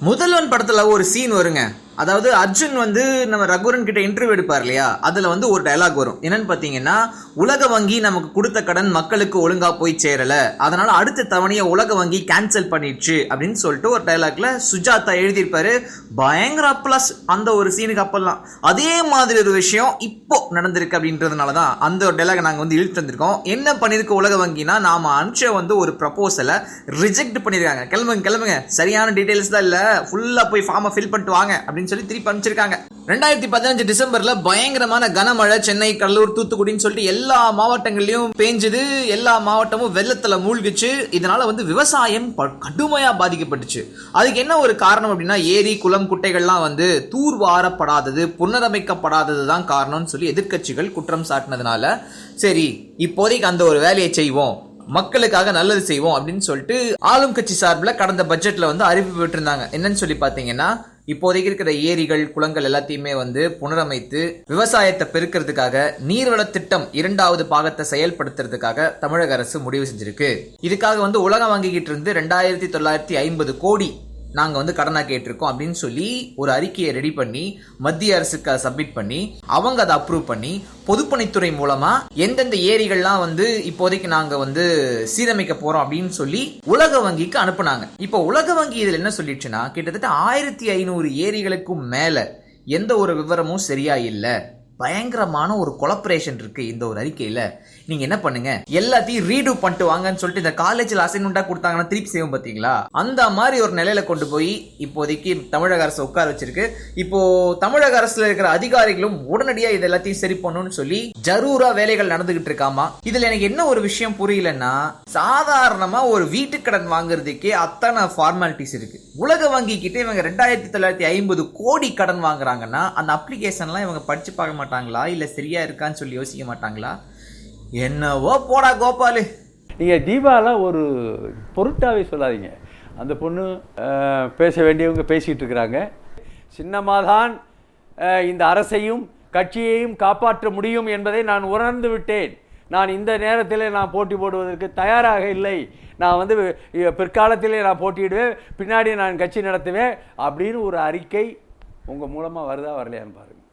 முதல்வன் படத்தில் ஒரு சீன் வருங்க. அதாவது அர்ஜுன் வந்து நம்ம ரகுரன் கிட்ட இன்டர்வியூ எடுப்பார் இல்லையா? அதுல வந்து ஒரு டயலாக் வரும். என்னன்னு பாத்தீங்கன்னா உலக வங்கி நமக்கு கொடுத்த கடன் மக்களுக்கு ஒழுங்கா போய் சேரல. அதனால அடுத்த தவணையை உலக வங்கி கேன்சல் பண்ணிடுச்சு அப்படின்னு சொல்லிட்டு ஒரு டைலாக்ல சுஜாதா எழுதியிருப்பாரு. பயங்கர ப்ளஸ் அந்த ஒரு சீனுக்கு அப்பெல்லாம். அதே மாதிரி ஒரு விஷயம் இப்போ நடந்திருக்கு அப்படின்றதுனால தான் அந்த ஒரு டயலாக் நாங்கள் வந்து இழுத்து வந்திருக்கோம் என்ன பண்ணியிருக்க உலக வங்கினா நாம அனுப்பிச்ச வந்து ஒரு ப்ரப்போசலை ரிஜெக்ட் பண்ணியிருக்காங்க கிளம்புங்க கிளம்புங்க. சரியான டீடைல்ஸ் தான் இல்லை. ஃபுல்லாக போய் ஃபார்மை ஃபில் பண்ணிட்டு வாங்க அப்படின்னு சொல்லி திருப்பி அனுப்பிச்சிருக்காங்க. ரெண்டாயிரத்தி பதினஞ்சு டிசம்பர்ல பயங்கரமான கனமழை சென்னை கடலூர் தூத்துக்குடின்னு சொல்லிட்டு எல்லா மாவட்டங்கள்லயும் பேஞ்சுது. எல்லா மாவட்டமும் வெள்ளத்துல மூழ்கிச்சு. இதனால வந்து விவசாயம் கடுமையா பாதிக்கப்பட்டுச்சு. அதுக்கு என்ன ஒரு காரணம் அப்படின்னா ஏரி குளம் குட்டைகள்லாம் வந்து தூர்வாரப்படாதது புனரமைக்கப்படாதது தான் காரணம்னு சொல்லி எதிர்க்கட்சிகள் குற்றம் சாட்டினதுனால சரி இப்போதைக்கு அந்த ஒரு வேலையை செய்வோம். மக்களுக்காக நல்லது செய்வோம் அப்படின்னு சொல்லிட்டு ஆளும் கட்சி சார்பில் கடந்த பட்ஜெட்ல வந்து அறிவிப்பு விட்டுருந்தாங்க. என்னன்னு சொல்லி பார்த்தீங்கன்னா இப்போதைக்கு இருக்கிற ஏரிகள் குளங்கள் எல்லாத்தையுமே வந்து புனரமைத்து விவசாயத்தை பெருக்கிறதுக்காக நீர்வள திட்டம் இரண்டாவது பாகத்தை செயல்படுத்துறதுக்காக தமிழக அரசு முடிவு செஞ்சிருக்கு. இதுக்காக வந்து உலக வங்கிக்கிட்ட இருந்து ரெண்டாயிரத்தி தொள்ளாயிரத்தி ஐம்பது கோடி நாங்கள் வந்து கடனாக கேட்டிருக்கோம் அப்படின்னு சொல்லி ஒரு அறிக்கையை ரெடி பண்ணி மத்திய அரசுக்கு சப்மிட் பண்ணி அவங்க அதை அப்ரூவ் பண்ணி பொதுப்பணித்துறை மூலமா எந்தெந்த ஏரிகள்லாம் வந்து இப்போதைக்கு நாங்க வந்து சீரமைக்க போறோம் அப்படின்னு சொல்லி உலக வங்கிக்கு அனுப்புனாங்க. இப்போ உலக வங்கி இதில் என்ன சொல்லிடுச்சுன்னா கிட்டத்தட்ட ஆயிரத்தி ஐநூறு ஏரிகளுக்கும் மேல எந்த ஒரு விவரமும் சரியா இல்லை. பயங்கரமான ஒரு கொலபரேஷன் இருக்கு இந்த ஒரு அறிக்கையில. நீங்க என்ன பண்ணுங்க? எல்லாத்தையும் ரீடூ பண்ணிட்டு வாங்கன்னு சொல்லிட்டு இந்த காலேஜில் அசைன்மெண்டா கொடுத்தாங்கன்னா திருப்பி செய்வோம் பாத்தீங்களா? அந்த மாதிரி ஒரு நிலையில கொண்டு போய் இப்போதைக்கு தமிழக அரசு உட்கார வச்சிருக்கு. இப்போ தமிழக அரசுல இருக்கிற அதிகாரிகளும் உடனடியா இது எல்லாத்தையும் சரி பண்ணணும்னு சொல்லி ஜரூரா வேலைகள் நடந்துகிட்டு இருக்காமா? இதுல எனக்கு என்ன ஒரு விஷயம் புரியலன்னா சாதாரணமா ஒரு வீட்டு கடன் வாங்குறதுக்கே அத்தனை ஃபார்மாலிட்டிஸ் இருக்கு. உலக வங்கி கிட்ட இவங்க ரெண்டாயிரத்தி தொள்ளாயிரத்தி ஐம்பது கோடி கடன் வாங்குறாங்கன்னா அந்த அப்ளிகேஷன்லாம் இவங்க படிச்சு பார்க்க மாட்டாங்களா? இல்லை சரியா இருக்கான்னு சொல்லி யோசிக்க மாட்டாங்களா? என்னவோ போடா கோபாலு. நீங்கள் தீபாலாம் ஒரு பொருட்டாவே சொல்லாதீங்க. அந்த பொண்ணு பேச வேண்டியவங்க பேசிகிட்டு இருக்கிறாங்க. சின்னமாக தான் இந்த அரசையும் கட்சியையும் காப்பாற்ற முடியும் என்பதை நான் உணர்ந்து விட்டேன். நான் இந்த நேரத்தில் நான் போட்டி போடுவதற்கு தயாராக இல்லை. நான் வந்து பிற்காலத்திலே நான் போட்டியிடுவேன் பின்னாடி நான் கட்சி நடத்துவேன் அப்படின்னு ஒரு அறிக்கை உங்கள் மூலமாக வருதா வரலையான்னு பாருங்கள்